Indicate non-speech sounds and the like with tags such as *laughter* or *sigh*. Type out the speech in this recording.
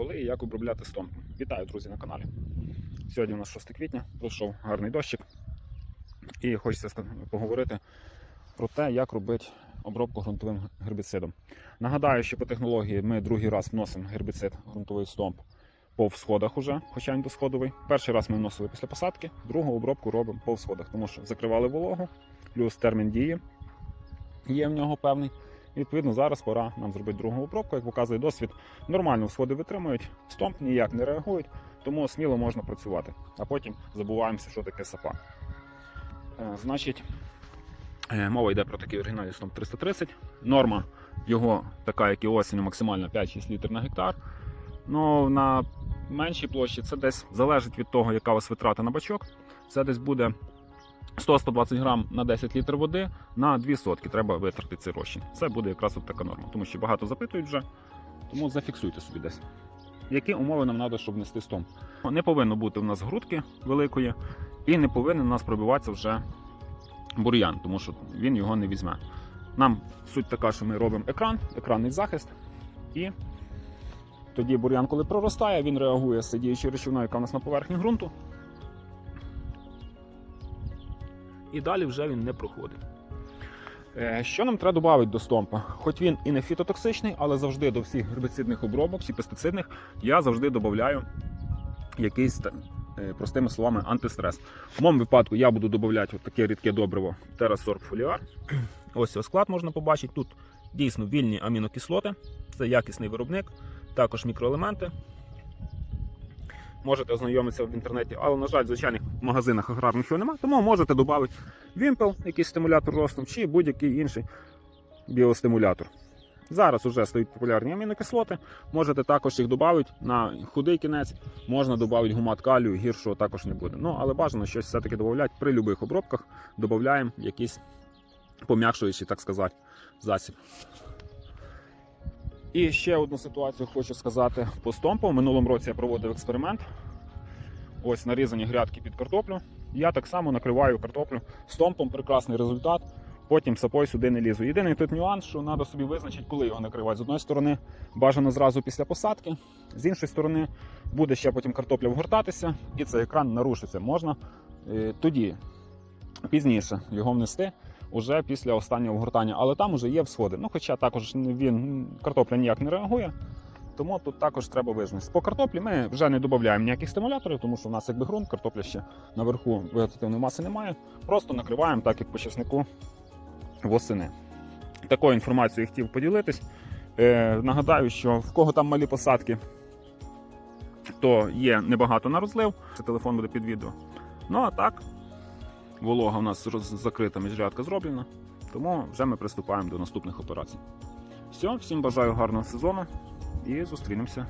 коли і як обробляти стомп. Вітаю, друзі, на каналі. Сьогодні у нас 6 квітня, пройшов гарний дощик. І хочеться поговорити про те, як робити обробку ґрунтовим гербіцидом. Нагадаю, що по технології ми другий раз вносимо гербіцид ґрунтовий стомп по всходах уже, хоча він досходовий. Перший раз ми вносили після посадки, другу обробку робимо по всходах, тому що закривали вологу, плюс термін дії є в нього певний. Відповідно, зараз пора нам зробити другу обробку, як показує досвід. Нормально всходи витримують, стомп ніяк не реагують, тому сміло можна працювати. А потім забуваємося, що таке сапа. Е, Значить, е, мова йде про такий оригінальний стомп 330. Норма його така, як і осінню, максимально 5-6 літрів на гектар. Ну, на меншій площі це десь залежить від того, яка у вас витрата на бачок. Це десь буде 100-120 грам на 10 літрів води на 2 сотки треба витратити цей розчин. Це буде якраз от така норма, тому що багато запитують вже, тому зафіксуйте собі десь. Які умови нам треба, щоб нести стомп? Не повинно бути у нас грудки великої, і не повинен у нас пробиватися вже бур'ян, тому що він його не візьме. Нам суть така, що ми робимо екран, екранний захист, і тоді бур'ян, коли проростає, він реагує з діючою речовиною, яка у нас на поверхні ґрунту. І далі вже він не проходить. Е, Що нам треба додати до стомпа? Хоч він і не фітотоксичний, але завжди до всіх гербіцидних обробок чи пестицидних я завжди додаю якийсь е, простими словами антистрес. В моєму випадку я буду додавати таке рідке добриво Terrasorb Foliar. *clears throat* Ось його склад можна побачити. Тут дійсно вільні амінокислоти, це якісний виробник, також мікроелементи. Можете ознайомитися в інтернеті, але, на жаль, в звичайних магазинах аграрних його немає, тому можете додати Вімпел, якийсь стимулятор росту, чи будь-який інший біостимулятор. Зараз вже стають популярні амінокислоти. Можете також їх додати на худий кінець, можна додати гумат калію, гіршого також не буде. Ну, але бажано щось все-таки додати при будь-яких обробках, додаємо якийсь пом'якшуючий, так сказати, засіб. І ще одну ситуацію хочу сказати по стомпу. Минулому році я проводив експеримент. Ось нарізані грядки під картоплю. Я так само накриваю картоплю стомпом, прекрасний результат. Потім сапою сюди не лізу. Єдиний тут нюанс, що треба собі визначити, коли його накривати. З одної сторони, бажано зразу після посадки, з іншої сторони, буде ще потім картопля вгортатися, і цей екран нарушиться. Можна е, тоді пізніше його внести уже після останнього вгортання, але там вже є всходи. Ну, хоча також він картопля ніяк не реагує. Тому тут також треба визначити. По картоплі ми вже не додаємо ніяких стимуляторів, тому що у нас якби ґрунт, картопля ще наверху вегетативної маси немає. Просто накриваємо так, як по чеснику восени. Такою інформацією хотів поділитись. Е, нагадаю, що в кого там малі посадки, то є небагато на розлив. Телефон буде під відео. Ну а так, волога у нас закрита міжрядка зроблена, тому вже ми приступаємо до наступних операцій. Все, всім бажаю гарного сезону і зустрінемося